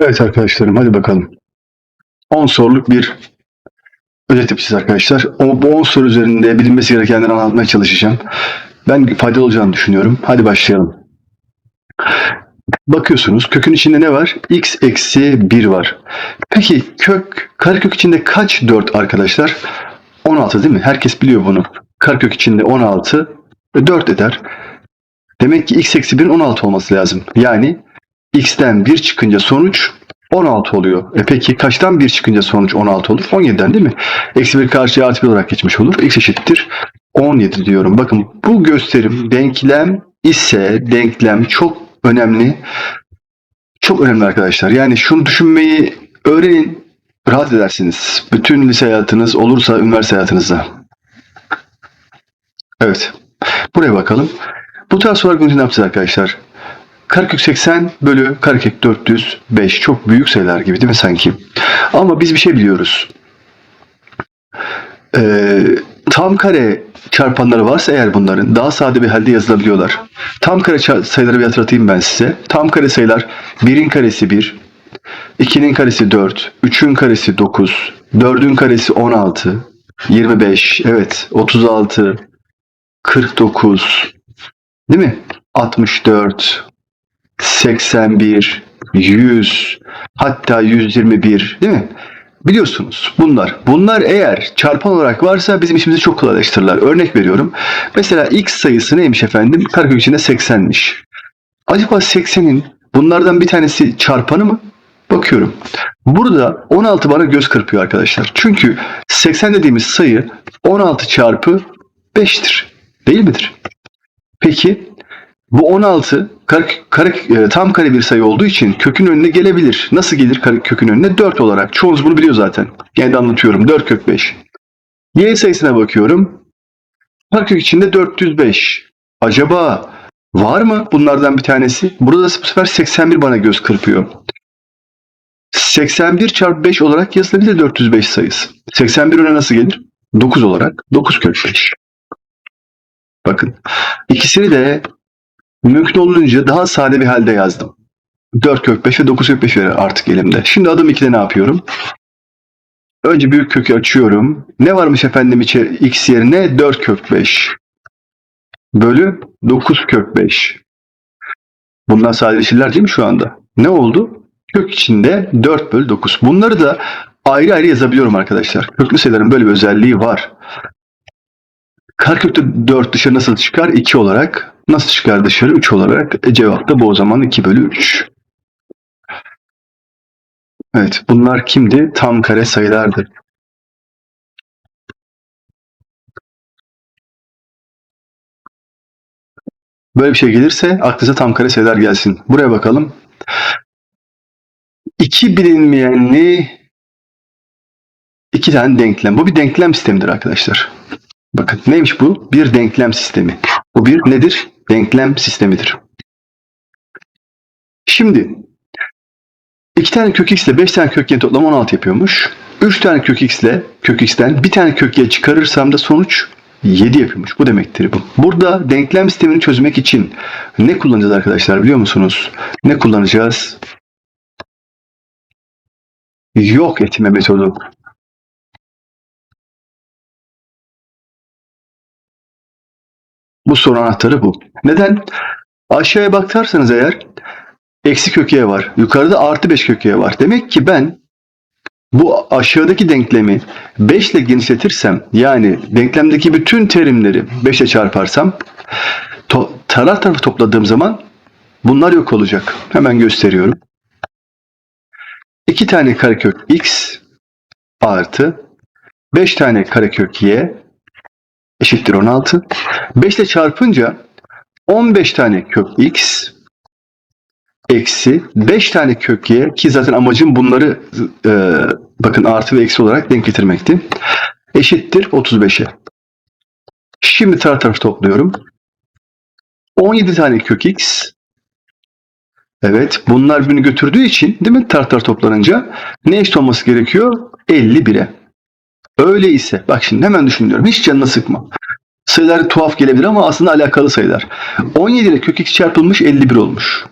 Evet arkadaşlarım hadi bakalım. 10 soruluk bir özet yapacağız arkadaşlar. O, bu 10 soru üzerinde bilinmesi gerekenleri anlatmaya çalışacağım. Ben faydalı olacağını düşünüyorum. Hadi başlayalım. Bakıyorsunuz kökün içinde ne var? x eksi 1 var. Peki kök, karekök içinde kaç 4 arkadaşlar? 16 değil mi? Herkes biliyor bunu. Karekök içinde 16 ve 4 eder. Demek ki x eksi 1'in 16 olması lazım. Yani x'ten 1 çıkınca sonuç 16 oluyor. E peki kaçtan 1 çıkınca sonuç 16 olur? 17'den değil mi? Eksi 1 karşıya artı 1 olarak geçmiş olur. x eşittir 17 diyorum. Bakın bu gösterim denklem ise denklem çok önemli. Çok önemli arkadaşlar. Yani şunu düşünmeyi öğrenin. Rahat edersiniz. Bütün lise hayatınız olursa üniversite hayatınızda. Evet. Buraya bakalım. Bu tarz sorular konusunda ne yapacağız arkadaşlar? Karekök 80 bölü karekök 405 çok büyük sayılar gibi değil mi sanki? Ama biz bir şey biliyoruz. Ee, tam kare çarpanları varsa eğer bunların daha sade bir halde yazılabiliyorlar. Tam kare sayıları bir hatırlatayım ben size. Tam kare sayılar 1'in karesi 1, 2'nin karesi 4, 3'ün karesi 9, 4'ün karesi 16, 25, evet 36, 49, değil mi? 64, 81, 100, hatta 121 değil mi? Biliyorsunuz bunlar. Bunlar eğer çarpan olarak varsa bizim işimizi çok kolaylaştırırlar. Örnek veriyorum. Mesela x sayısı neymiş efendim? Karekök içinde 80'miş. Acaba 80'in bunlardan bir tanesi çarpanı mı? Bakıyorum. Burada 16 bana göz kırpıyor arkadaşlar. Çünkü 80 dediğimiz sayı 16 çarpı 5'tir. Değil midir? Peki bu 16 kare, kare, tam kare bir sayı olduğu için kökün önüne gelebilir. Nasıl gelir kare, kökün önüne? 4 olarak. Çoğunuz bunu biliyor zaten. Gene de anlatıyorum. 4 kök 5. Y sayısına bakıyorum. Karekök içinde 405. Acaba var mı bunlardan bir tanesi? Burada bu sefer 81 bana göz kırpıyor. 81 çarpı 5 olarak yazılabilir 405 sayısı. 81 öne nasıl gelir? 9 olarak. 9 kök 5. Bakın. İkisini de mümkün olduğunca daha sade bir halde yazdım. 4 kök 5 ve 9 kök 5 var artık elimde. Şimdi adım 2'de ne yapıyorum? Önce büyük kökü açıyorum. Ne varmış efendim içeri x yerine? 4 kök 5. Bölü 9 kök 5. Bunlar sadeleşirler değil mi şu anda? Ne oldu? Kök içinde 4 bölü 9. Bunları da ayrı ayrı yazabiliyorum arkadaşlar. Köklü sayıların böyle bir özelliği var. Karekökte 4 dışarı nasıl çıkar? 2 olarak. Nasıl çıkar dışarı? 3 olarak. E, cevap da bu o zaman 2 bölü 3. Evet bunlar kimdi? Tam kare sayılardır. Böyle bir şey gelirse aklınıza tam kare sayılar gelsin. Buraya bakalım. İki bilinmeyenli iki tane denklem. Bu bir denklem sistemidir arkadaşlar. Bakın neymiş bu? Bir denklem sistemi. Bu bir nedir? Denklem sistemidir. Şimdi iki tane kök x ile beş tane kök y'nin toplamı 16 yapıyormuş. Üç tane kök x ile kök x'ten bir tane kök y çıkarırsam da sonuç 7 yapıyormuş. Bu demektir bu. Burada denklem sistemini çözmek için ne kullanacağız arkadaşlar biliyor musunuz? Ne kullanacağız? Yok etme metodu. Bu soru anahtarı bu. Neden? Aşağıya bakarsanız eğer eksi kökeye var. Yukarıda artı 5 kökeye var. Demek ki ben bu aşağıdaki denklemi 5 ile genişletirsem yani denklemdeki bütün terimleri 5 ile çarparsam to- taraf tarafı topladığım zaman bunlar yok olacak. Hemen gösteriyorum. 2 tane karekök x artı 5 tane karekök y eşittir 16. 5 ile çarpınca 15 tane kök x eksi 5 tane kök y ki zaten amacım bunları e, bakın artı ve eksi olarak denk getirmekti. Eşittir 35'e. Şimdi taraf tarafı topluyorum. 17 tane kök x Evet bunlar birbirini götürdüğü için değil mi taraf tarafı toplanınca ne eşit olması gerekiyor? 51'e. Öyle ise bak şimdi hemen düşünüyorum. Hiç canına sıkma. Sayılar tuhaf gelebilir ama aslında alakalı sayılar. 17 ile kök x çarpılmış 51 olmuş.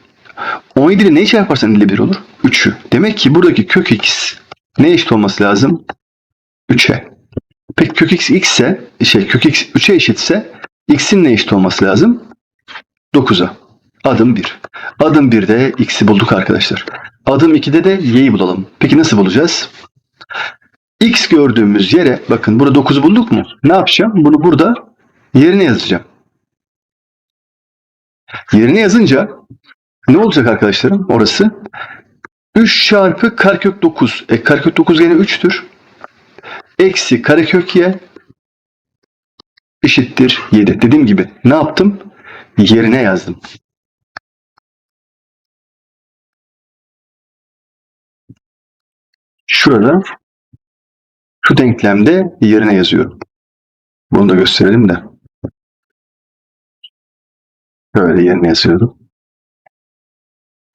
17 ile neyi çarparsan 51 olur? 3'ü. Demek ki buradaki kök x ne eşit olması lazım? 3'e. Peki kök x x ise şey kök x 3'e eşitse x'in ne eşit olması lazım? 9'a. Adım 1. Adım 1'de x'i bulduk arkadaşlar. Adım 2'de de y'yi bulalım. Peki nasıl bulacağız? X gördüğümüz yere bakın burada 9'u bulduk mu? Ne yapacağım? Bunu burada yerine yazacağım. Yerine yazınca ne olacak arkadaşlarım? Orası 3 çarpı karekök 9. E karekök 9 gene 3'tür. Eksi karekök y eşittir 7. Dediğim gibi ne yaptım? Yerine yazdım. Şurada şu denklemde yerine yazıyorum. Bunu da gösterelim de. Böyle yerine yazıyorum.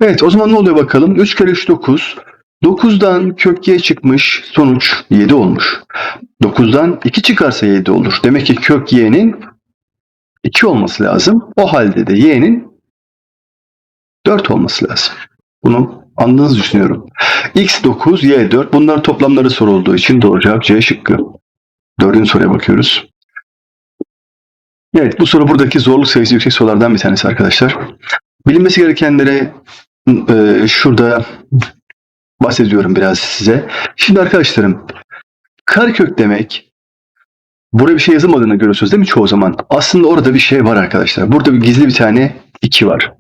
Evet o zaman ne oluyor bakalım? 3 kere 3 9. 9'dan kök y çıkmış. Sonuç 7 olmuş. 9'dan 2 çıkarsa 7 olur. Demek ki kök y'nin 2 olması lazım. O halde de y'nin 4 olması lazım. Bunu anladığınızı düşünüyorum. x 9, y 4. Bunların toplamları sorulduğu için doğru cevap C şıkkı. Dördüncü soruya bakıyoruz. Evet bu soru buradaki zorluk sayısı yüksek sorulardan bir tanesi arkadaşlar. Bilinmesi gerekenlere e, şurada bahsediyorum biraz size. Şimdi arkadaşlarım karekök demek buraya bir şey yazılmadığını görüyorsunuz değil mi çoğu zaman? Aslında orada bir şey var arkadaşlar. Burada bir gizli bir tane 2 var.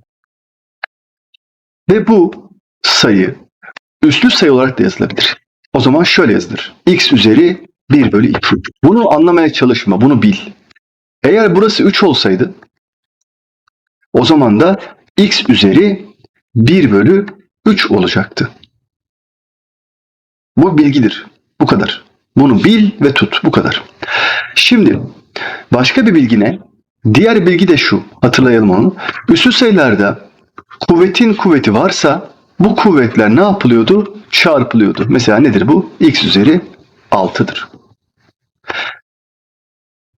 Ve bu sayı üslü sayı olarak da yazılabilir. O zaman şöyle yazılır. x üzeri 1 bölü 2. Bunu anlamaya çalışma, bunu bil. Eğer burası 3 olsaydı o zaman da x üzeri 1 bölü 3 olacaktı. Bu bilgidir. Bu kadar. Bunu bil ve tut. Bu kadar. Şimdi başka bir bilgi ne? Diğer bilgi de şu. Hatırlayalım onu. Üslü sayılarda kuvvetin kuvveti varsa bu kuvvetler ne yapılıyordu? Çarpılıyordu. Mesela nedir bu? x üzeri 6'dır.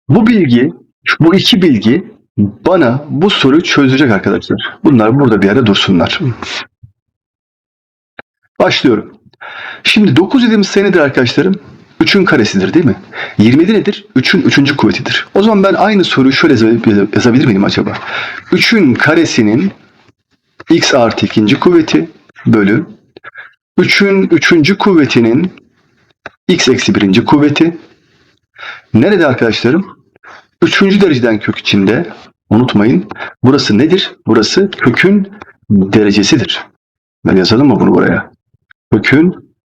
Bu bilgi, bu iki bilgi bana bu soruyu çözecek arkadaşlar. Bunlar burada bir yerde dursunlar. Başlıyorum. Şimdi 9 dediğimiz sayı nedir arkadaşlarım? 3'ün karesidir değil mi? 27 nedir? 3'ün 3. kuvvetidir. O zaman ben aynı soruyu şöyle yaz- yazabilir miyim acaba? 3'ün karesinin x artı ikinci kuvveti bölü 3'ün 3. kuvvetinin x eksi birinci kuvveti. Nerede arkadaşlarım? Üçüncü dereceden kök içinde unutmayın. Burası nedir? Burası kökün derecesidir. Ben yazalım mı bunu buraya? Kökün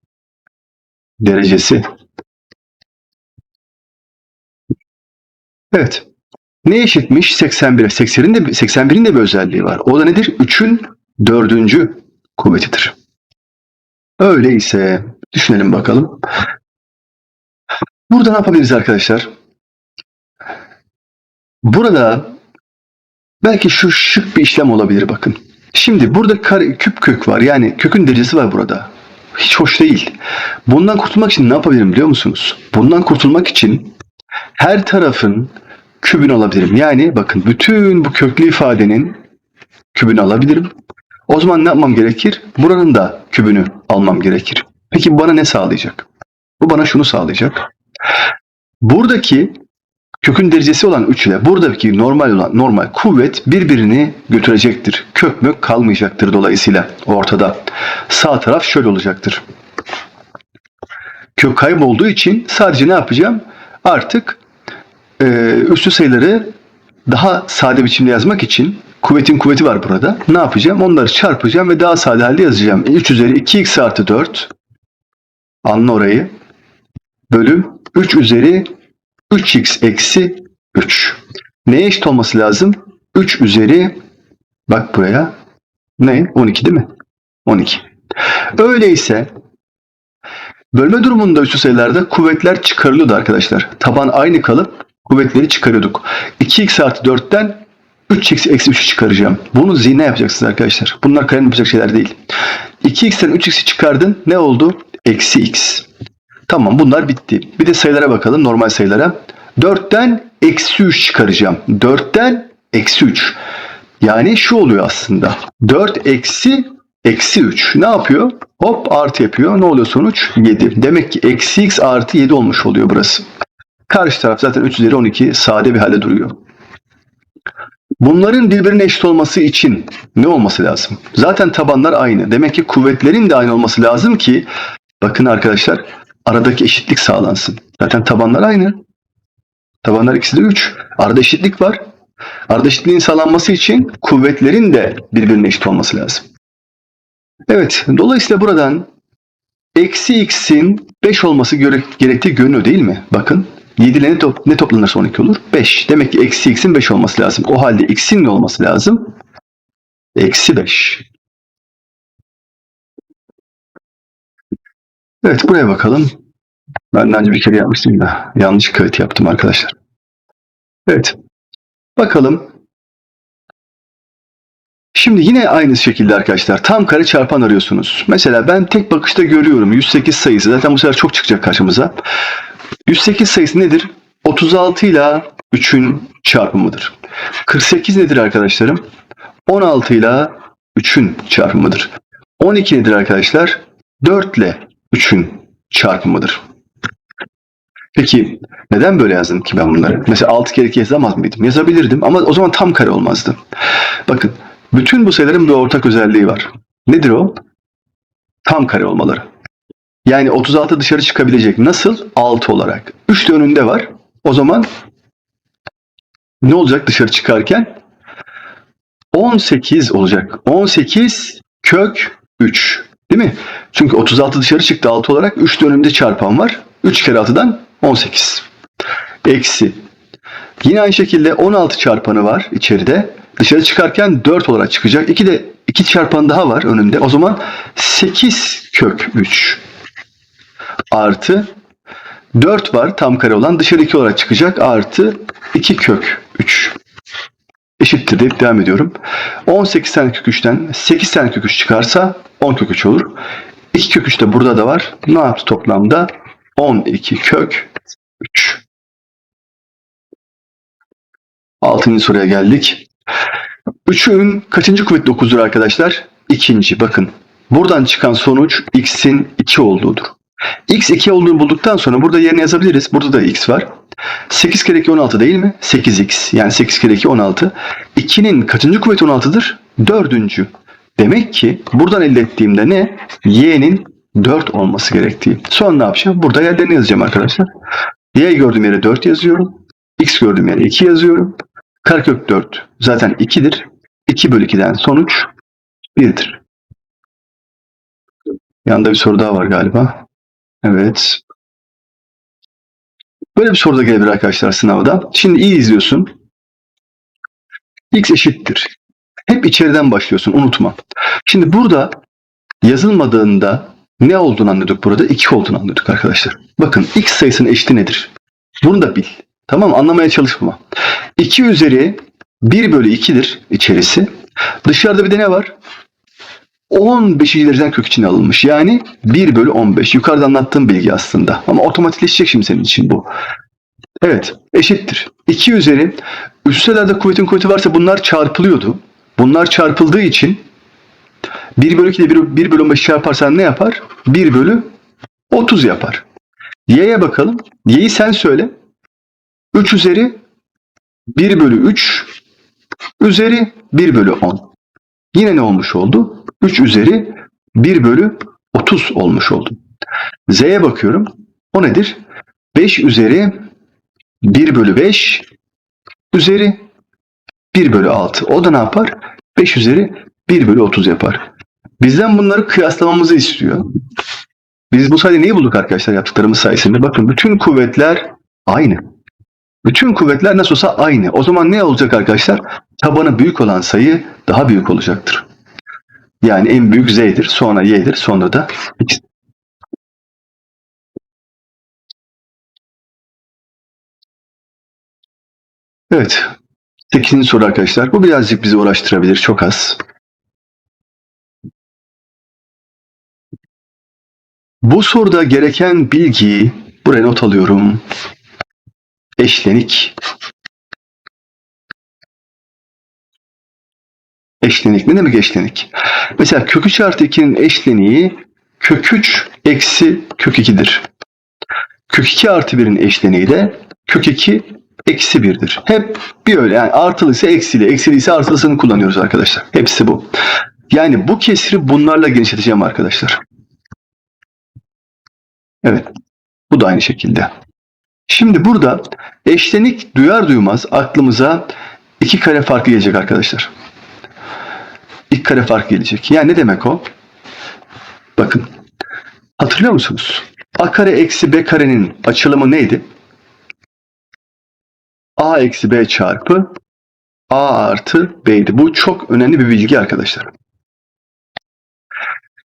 derecesi. Evet. Ne eşitmiş? 81'e. 80'in de 81'in de bir özelliği var. O da nedir? 3'ün dördüncü kuvvetidir. Öyleyse düşünelim bakalım. Burada ne yapabiliriz arkadaşlar? Burada belki şu şık bir işlem olabilir bakın. Şimdi burada kare, küp kök var. Yani kökün derecesi var burada. Hiç hoş değil. Bundan kurtulmak için ne yapabilirim biliyor musunuz? Bundan kurtulmak için her tarafın kübünü alabilirim. Yani bakın bütün bu köklü ifadenin kübünü alabilirim. O zaman ne yapmam gerekir? Buranın da kübünü almam gerekir. Peki bana ne sağlayacak? Bu bana şunu sağlayacak. Buradaki kökün derecesi olan 3 ile buradaki normal olan normal kuvvet birbirini götürecektir. Kök mök kalmayacaktır dolayısıyla ortada. Sağ taraf şöyle olacaktır. Kök kaybolduğu için sadece ne yapacağım? Artık e, üstü sayıları daha sade biçimde yazmak için kuvvetin kuvveti var burada. Ne yapacağım? Onları çarpacağım ve daha sade halde yazacağım. 3 üzeri 2x artı 4 anla orayı bölü 3 üzeri 3x eksi 3. Neye eşit olması lazım? 3 üzeri bak buraya ne? 12 değil mi? 12. Öyleyse bölme durumunda üstü sayılarda kuvvetler çıkarılıyordu arkadaşlar. Taban aynı kalıp kuvvetleri çıkarıyorduk. 2x artı 4'ten 3x eksi 3'ü çıkaracağım. Bunu zihne yapacaksınız arkadaşlar. Bunlar kalem yapacak şeyler değil. 2x'ten 3x'i çıkardın. Ne oldu? Eksi x. Tamam bunlar bitti. Bir de sayılara bakalım normal sayılara. 4'ten eksi 3 çıkaracağım. 4'ten eksi 3. Yani şu oluyor aslında. 4 eksi Eksi 3. Ne yapıyor? Hop artı yapıyor. Ne oluyor sonuç? 7. Demek ki eksi x artı 7 olmuş oluyor burası. Karşı taraf zaten 3 üzeri 12 sade bir halde duruyor. Bunların birbirine eşit olması için ne olması lazım? Zaten tabanlar aynı. Demek ki kuvvetlerin de aynı olması lazım ki bakın arkadaşlar aradaki eşitlik sağlansın. Zaten tabanlar aynı. Tabanlar ikisi de 3. Arada eşitlik var. Arada eşitliğin sağlanması için kuvvetlerin de birbirine eşit olması lazım. Evet. Dolayısıyla buradan eksi x'in 5 olması gerek- gerektiği görünüyor değil mi? Bakın 7 ile ne, top, ne toplanırsa 12 olur? 5. Demek ki eksi x'in 5 olması lazım. O halde x'in ne olması lazım? Eksi 5. Evet buraya bakalım. Ben daha önce bir kere yapmıştım da yanlış kayıt yaptım arkadaşlar. Evet. Bakalım. Şimdi yine aynı şekilde arkadaşlar tam kare çarpan arıyorsunuz. Mesela ben tek bakışta görüyorum 108 sayısı. Zaten bu sefer çok çıkacak karşımıza. 108 sayısı nedir? 36 ile 3'ün çarpımıdır. 48 nedir arkadaşlarım? 16 ile 3'ün çarpımıdır. 12 nedir arkadaşlar? 4 ile 3'ün çarpımıdır. Peki neden böyle yazdım ki ben bunları? Mesela 6 kere 2 yazamaz mıydım? Yazabilirdim ama o zaman tam kare olmazdı. Bakın bütün bu sayıların bir ortak özelliği var. Nedir o? Tam kare olmaları. Yani 36 dışarı çıkabilecek. Nasıl? 6 olarak. 3 de önünde var. O zaman ne olacak dışarı çıkarken? 18 olacak. 18 kök 3. Değil mi? Çünkü 36 dışarı çıktı 6 olarak. 3 de önünde çarpan var. 3 kere 6'dan 18. Eksi. Yine aynı şekilde 16 çarpanı var içeride. Dışarı çıkarken 4 olarak çıkacak. 2 de 2 çarpan daha var önünde. O zaman 8 kök 3 artı 4 var tam kare olan dışarı 2 olarak çıkacak artı 2 kök 3 eşittir deyip devam ediyorum. 18 tane kök 3'ten 8 tane kök 3 çıkarsa 10 kök 3 olur. 2 kök 3 de burada da var. Ne yaptı toplamda? 12 kök 3. Altıncı soruya geldik. 3'ün kaçıncı kuvveti 9'dur arkadaşlar? İkinci. Bakın. Buradan çıkan sonuç x'in 2 olduğudur. X 2 olduğunu bulduktan sonra burada yerine yazabiliriz. Burada da x var. 8 kere 2 16 değil mi? 8x. Yani 8 kere 2 16. 2'nin kaçıncı kuvveti 16'dır? Dördüncü. Demek ki buradan elde ettiğimde ne? y'nin 4 olması gerektiği. Sonra ne yapacağım? Burada yerlerini yazacağım arkadaşlar. y gördüğüm yere 4 yazıyorum. x gördüğüm yere 2 yazıyorum. Karekök 4 zaten 2'dir. 2 bölü 2'den sonuç 1'dir. Yanında bir soru daha var galiba. Evet. Böyle bir soru da gelebilir arkadaşlar sınavda. Şimdi iyi izliyorsun. X eşittir. Hep içeriden başlıyorsun unutma. Şimdi burada yazılmadığında ne olduğunu anladık burada? 2 olduğunu anladık arkadaşlar. Bakın x sayısının eşiti nedir? Bunu da bil. Tamam mı? Anlamaya çalışma. 2 üzeri 1 bölü 2'dir içerisi. Dışarıda bir de ne var? 15. dereceden kök içine alınmış. Yani 1 bölü 15. Yukarıda anlattığım bilgi aslında. Ama otomatikleşecek şimdi senin için bu. Evet. Eşittir. 2 üzeri üstelerde kuvvetin kuvveti varsa bunlar çarpılıyordu. Bunlar çarpıldığı için 1 bölü 2 ile 1, 1 bölü 15 çarparsan ne yapar? 1 bölü 30 yapar. Y'ye bakalım. Y'yi sen söyle. 3 üzeri 1 bölü 3 üzeri 1 bölü 10. Yine ne olmuş oldu? 3 üzeri 1 bölü 30 olmuş oldu. Z'ye bakıyorum. O nedir? 5 üzeri 1 bölü 5 üzeri 1 bölü 6. O da ne yapar? 5 üzeri 1 bölü 30 yapar. Bizden bunları kıyaslamamızı istiyor. Biz bu sayede neyi bulduk arkadaşlar yaptıklarımız sayesinde? Bakın bütün kuvvetler aynı. Bütün kuvvetler nasıl olsa aynı. O zaman ne olacak arkadaşlar? Tabanı büyük olan sayı daha büyük olacaktır. Yani en büyük z'dir, sonra y'dir, sonra da x. Evet. 8. soru arkadaşlar. Bu birazcık bizi uğraştırabilir. Çok az. Bu soruda gereken bilgiyi buraya not alıyorum. Eşlenik Eşlenik. Ne demek eşlenik? Mesela kök 3 artı 2'nin eşleniği kök 3 eksi kök 2'dir. Kök 2 artı 1'in eşleniği de kök 2 eksi 1'dir. Hep bir öyle yani artılıysa eksili, eksiliyse artılısını kullanıyoruz arkadaşlar. Hepsi bu. Yani bu kesri bunlarla genişleteceğim arkadaşlar. Evet. Bu da aynı şekilde. Şimdi burada eşlenik duyar duymaz aklımıza iki kare farkı gelecek arkadaşlar. İki kare fark gelecek. Yani ne demek o? Bakın. Hatırlıyor musunuz? A kare eksi B karenin açılımı neydi? A eksi B çarpı A artı B'ydi. Bu çok önemli bir bilgi arkadaşlar.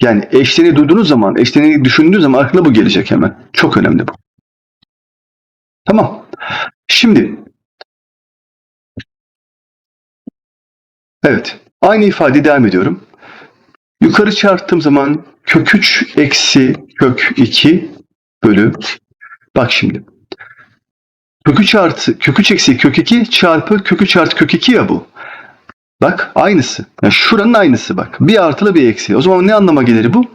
Yani eşleni duyduğunuz zaman, eşleni düşündüğünüz zaman aklına bu gelecek hemen. Çok önemli bu. Tamam. Şimdi Evet. Aynı ifade devam ediyorum. Yukarı çarptığım zaman kök 3 eksi kök 2 bölü bak şimdi. Kök 3 artı kök 3 eksi kök 2 çarpı kök 3 artı kök 2 ya bu. Bak aynısı. Yani şuranın aynısı bak. Bir artılı bir eksi. O zaman ne anlama gelir bu?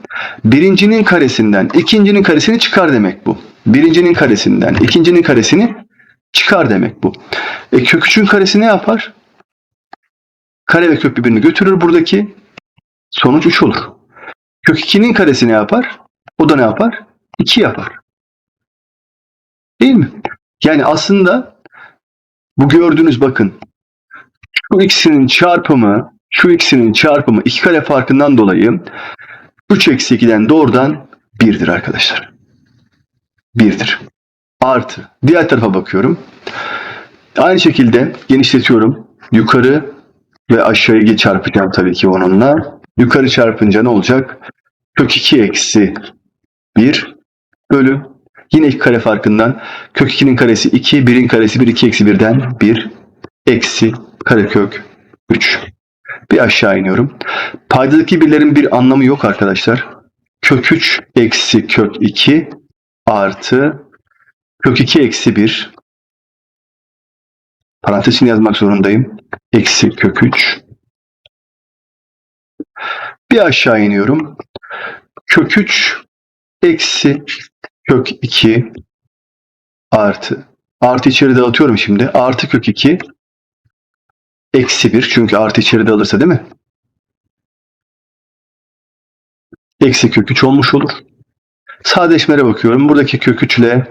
Birincinin karesinden ikincinin karesini çıkar demek bu. Birincinin karesinden ikincinin karesini çıkar demek bu. E kök 3'ün karesi ne yapar? Kare ve kök birbirini götürür buradaki. Sonuç 3 olur. Kök 2'nin karesi ne yapar? O da ne yapar? 2 yapar. Değil mi? Yani aslında bu gördüğünüz bakın şu ikisinin çarpımı şu ikisinin çarpımı 2 kare farkından dolayı 3 eksi 2'den doğrudan 1'dir arkadaşlar. 1'dir. Artı. Diğer tarafa bakıyorum. Aynı şekilde genişletiyorum. Yukarı ve aşağıya çarpacağım tabii ki onunla. Yukarı çarpınca ne olacak? Kök 2 eksi 1 bölü yine iki kare farkından kök 2'nin karesi 2, 1'in karesi 1, 2 eksi 1'den 1 eksi karekök 3. Bir aşağı iniyorum. Paydadaki birlerin bir anlamı yok arkadaşlar. Kök 3 eksi kök 2 artı kök 2 eksi 1 parantezini yazmak zorundayım. Eksi kök 3 bir aşağı iniyorum. Kök 3 eksi kök 2 artı artı içeri dağıtıyorum şimdi. Artı kök 2 eksi 1 çünkü artı içeri dağılırsa değil mi? Eksi kök 3 olmuş olur. Sadeleşmelere bakıyorum. Buradaki kök 3 ile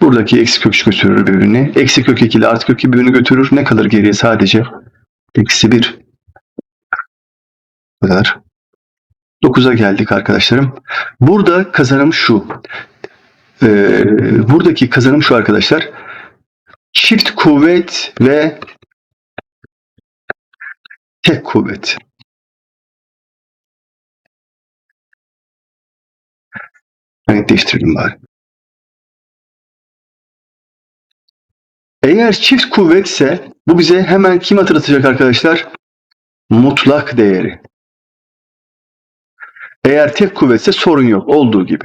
buradaki eksi kök 3 götürür birbirini. Eksi kök 2 ile artı kök 2 birbirini götürür. Ne kalır geriye sadece? Eksi 1. Bu kadar. 9'a geldik arkadaşlarım. Burada kazanım şu. Ee, buradaki kazanım şu arkadaşlar. Çift kuvvet ve tek kuvvet. Renk değiştirelim bari. Eğer çift kuvvetse bu bize hemen kim hatırlatacak arkadaşlar? Mutlak değeri. Eğer tek kuvvetse sorun yok. Olduğu gibi.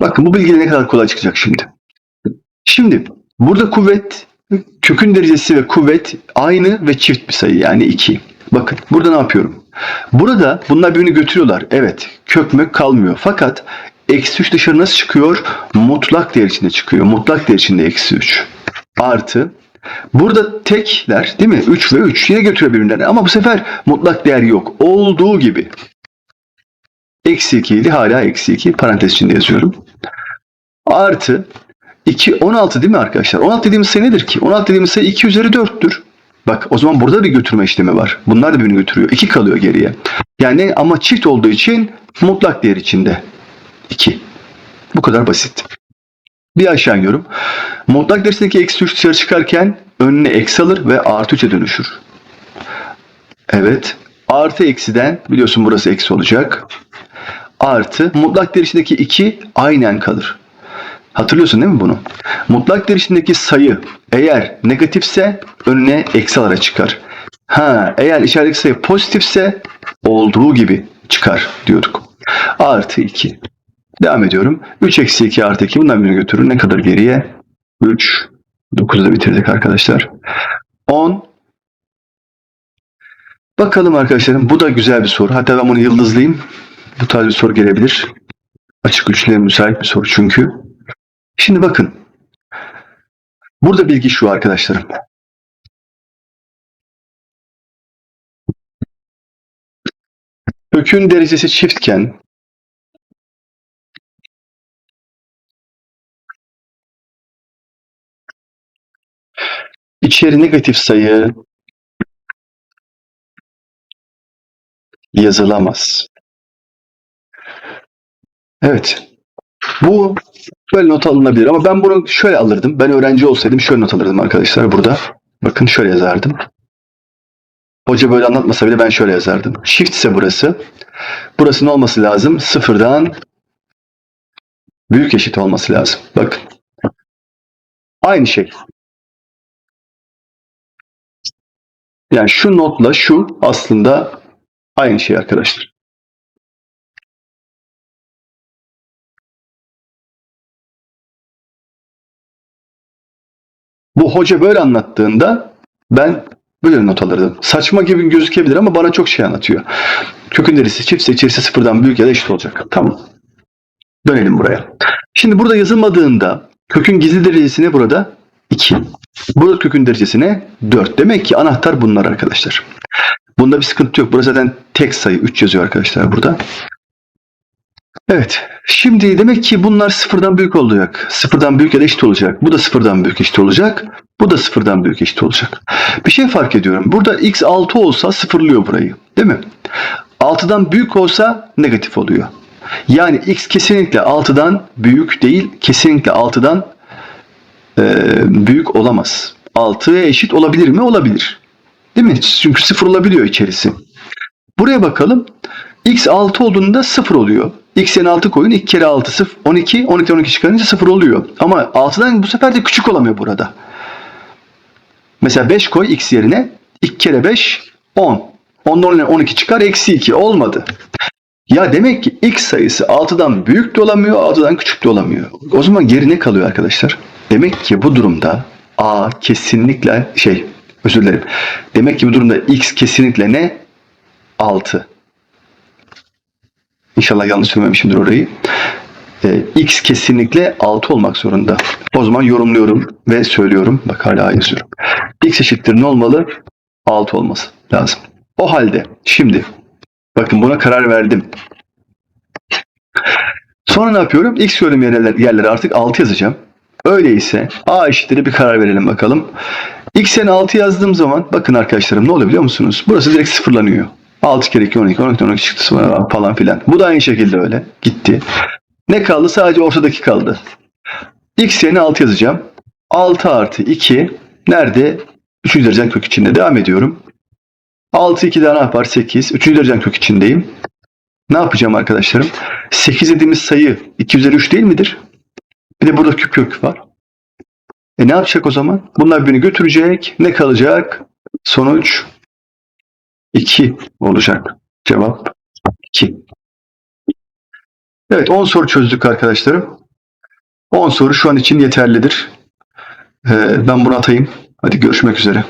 Bakın bu bilgi ne kadar kolay çıkacak şimdi. Şimdi burada kuvvet kökün derecesi ve kuvvet aynı ve çift bir sayı yani 2. Bakın burada ne yapıyorum? Burada bunlar birbirini götürüyorlar. Evet kök mök kalmıyor. Fakat eksi 3 dışarı nasıl çıkıyor? Mutlak değer içinde çıkıyor. Mutlak değer içinde eksi 3. Artı Burada tekler değil mi? 3 ve 3 yine götürüyor birbirlerine. Ama bu sefer mutlak değer yok. Olduğu gibi. Eksi 2 idi. Hala eksi 2. Parantez içinde yazıyorum. Artı 2, 16 değil mi arkadaşlar? 16 dediğimiz sayı nedir ki? 16 dediğimiz sayı 2 üzeri 4'tür. Bak o zaman burada bir götürme işlemi var. Bunlar da birbirini götürüyor. 2 kalıyor geriye. Yani ama çift olduğu için mutlak değer içinde. 2. Bu kadar basit. Bir aşağı iniyorum. Mutlak değerindeki eksi 3 dışarı çıkarken önüne eksi alır ve artı 3'e dönüşür. Evet. Artı eksiden biliyorsun burası eksi olacak. Artı mutlak değer içindeki 2 aynen kalır. Hatırlıyorsun değil mi bunu? Mutlak değer içindeki sayı eğer negatifse önüne eksi alarak çıkar. Ha, eğer işaretli sayı pozitifse olduğu gibi çıkar diyorduk. Artı 2. Devam ediyorum. 3 eksi 2 artı 2 bundan birini götürür. Ne kadar geriye? 3. 9'da bitirdik arkadaşlar. 10 Bakalım arkadaşlarım. Bu da güzel bir soru. Hatta ben bunu yıldızlayayım. Bu tarz bir soru gelebilir. Açık uçluya müsait bir soru çünkü. Şimdi bakın. Burada bilgi şu arkadaşlarım. Kökün derecesi çiftken içeri negatif sayı yazılamaz. Evet. Bu böyle not alınabilir ama ben bunu şöyle alırdım. Ben öğrenci olsaydım şöyle not alırdım arkadaşlar burada. Bakın şöyle yazardım. Hoca böyle anlatmasa bile ben şöyle yazardım. Shift ise burası. Burası ne olması lazım? Sıfırdan büyük eşit olması lazım. Bakın. Aynı şey. Yani şu notla şu aslında aynı şey arkadaşlar. Hoca böyle anlattığında ben böyle not alırdım. Saçma gibi gözükebilir ama bana çok şey anlatıyor. Kökün derisi çiftse içerisi sıfırdan büyük ya da eşit olacak. Tamam. Dönelim buraya. Şimdi burada yazılmadığında kökün gizli derecesi ne burada? 2. Burada kökün derecesi ne? 4. Demek ki anahtar bunlar arkadaşlar. Bunda bir sıkıntı yok. Burası zaten tek sayı. 3 yazıyor arkadaşlar burada. Evet. Şimdi demek ki bunlar sıfırdan büyük olacak. Sıfırdan büyük ya da eşit olacak. Bu da sıfırdan büyük eşit olacak. Bu da sıfırdan büyük eşit olacak. Bir şey fark ediyorum. Burada x 6 olsa sıfırlıyor burayı. Değil mi? 6'dan büyük olsa negatif oluyor. Yani x kesinlikle 6'dan büyük değil, kesinlikle 6'dan e, büyük olamaz. 6'ya eşit olabilir mi? Olabilir. Değil mi? Çünkü sıfır olabiliyor içerisi. Buraya bakalım. x 6 olduğunda 0 oluyor. X yerine 6 koyun. 2 kere 6 0. 12. 12 12 çıkarınca 0 oluyor. Ama 6'dan bu sefer de küçük olamıyor burada. Mesela 5 koy x yerine. 2 kere 5 10. 10'dan 12 çıkar. Eksi 2. Olmadı. Ya demek ki x sayısı 6'dan büyük de olamıyor, 6'dan küçük de olamıyor. O zaman geri ne kalıyor arkadaşlar? Demek ki bu durumda a kesinlikle şey özür dilerim. Demek ki bu durumda x kesinlikle ne? 6. İnşallah yanlış söylememişimdir orayı. Ee, x kesinlikle 6 olmak zorunda. O zaman yorumluyorum ve söylüyorum. Bak hala yazıyorum. x eşittir ne olmalı? 6 olması lazım. O halde şimdi bakın buna karar verdim. Sonra ne yapıyorum? X gördüğüm yerler, yerlere artık 6 yazacağım. Öyleyse A eşittir bir karar verelim bakalım. X'e 6 yazdığım zaman bakın arkadaşlarım ne oluyor biliyor musunuz? Burası direkt sıfırlanıyor. 6 kere 2 12 12 12 çıktı falan filan. Bu da aynı şekilde öyle. Gitti. Ne kaldı? Sadece ortadaki kaldı. X yerine 6 yazacağım. 6 artı 2 nerede? 3. derecen kök içinde. Devam ediyorum. 6 2 daha ne yapar? 8. 3. derecen kök içindeyim. Ne yapacağım arkadaşlarım? 8 dediğimiz sayı 2 üzeri 3 değil midir? Bir de burada küp kök var. E ne yapacak o zaman? Bunlar birbirini götürecek. Ne kalacak? Sonuç 2 olacak. Cevap 2. Evet 10 soru çözdük arkadaşlarım. 10 soru şu an için yeterlidir. Ee, ben bunu atayım. Hadi görüşmek üzere.